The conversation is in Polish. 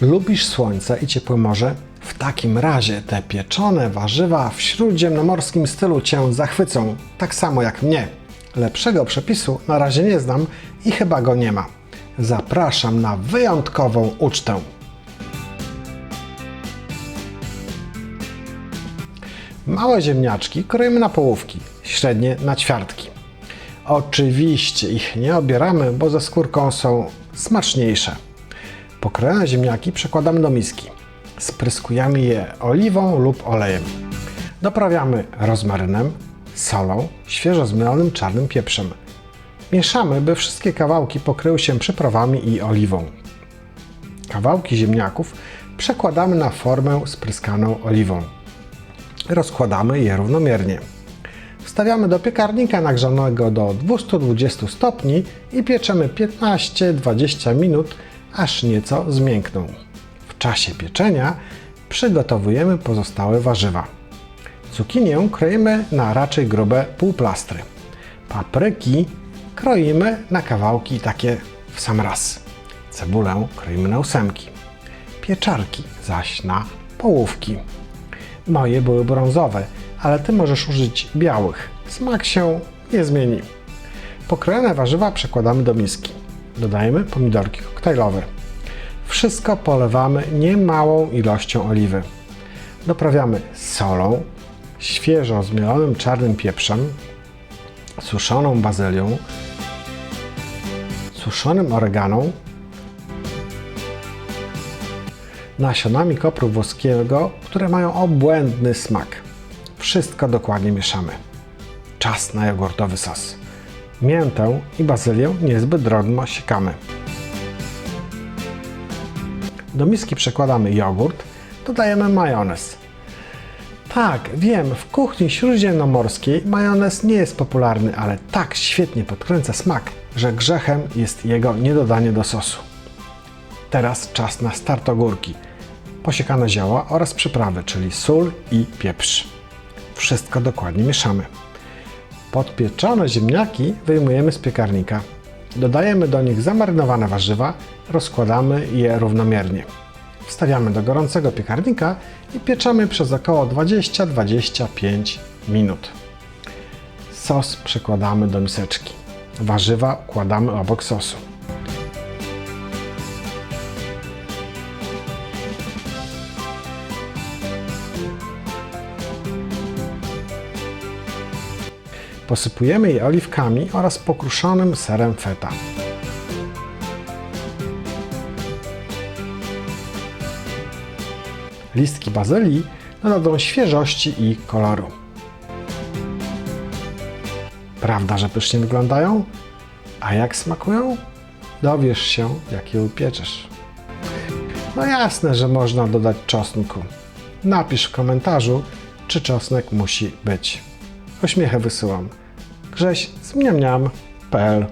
Lubisz słońce i ciepłe morze? W takim razie te pieczone warzywa w śródziemnomorskim stylu Cię zachwycą, tak samo jak mnie. Lepszego przepisu na razie nie znam i chyba go nie ma. Zapraszam na wyjątkową ucztę. Małe ziemniaczki kroimy na połówki, średnie na ćwiartki. Oczywiście ich nie obieramy, bo ze skórką są smaczniejsze. Pokrojone ziemniaki przekładamy do miski. Spryskujemy je oliwą lub olejem. Doprawiamy rozmarynem, solą, świeżo zmielonym czarnym pieprzem. Mieszamy, by wszystkie kawałki pokryły się przyprawami i oliwą. Kawałki ziemniaków przekładamy na formę spryskaną oliwą. Rozkładamy je równomiernie. Wstawiamy do piekarnika nagrzanego do 220 stopni i pieczemy 15-20 minut, aż nieco zmiękną. W czasie pieczenia przygotowujemy pozostałe warzywa. Cukinię kroimy na raczej grube półplastry. Papryki kroimy na kawałki takie w sam raz. Cebulę kroimy na ósemki. Pieczarki zaś na połówki. Moje były brązowe, ale ty możesz użyć białych. Smak się nie zmieni. Pokrojone warzywa przekładamy do miski. Dodajemy pomidorki koktajlowe. Wszystko polewamy niemałą ilością oliwy. Doprawiamy solą, świeżo zmielonym czarnym pieprzem, suszoną bazylią, suszonym oreganą, nasionami kopru włoskiego, które mają obłędny smak. Wszystko dokładnie mieszamy. Czas na jogurtowy sos. Miętę i bazylię niezbyt drobno siekamy. Do miski przekładamy jogurt, dodajemy majonez. Tak, wiem, w kuchni śródziemnomorskiej majonez nie jest popularny, ale tak świetnie podkręca smak, że grzechem jest jego niedodanie do sosu. Teraz czas na start ogórki, posiekane zioła oraz przyprawy, czyli sól i pieprz. Wszystko dokładnie mieszamy. Podpieczone ziemniaki wyjmujemy z piekarnika. Dodajemy do nich zamarynowane warzywa, rozkładamy je równomiernie. Wstawiamy do gorącego piekarnika i pieczemy przez około 20-25 minut. Sos przekładamy do miseczki. Warzywa układamy obok sosu. Posypujemy je oliwkami oraz pokruszonym serem feta. Listki bazylii dodadzą świeżości i koloru. Prawda, że pysznie wyglądają? A jak smakują? Dowiesz się, jak je upieczesz. No jasne, że można dodać czosnku. Napisz w komentarzu, czy czosnek musi być. Uśmiechę wysyłam. Grześ z mniamniam.pl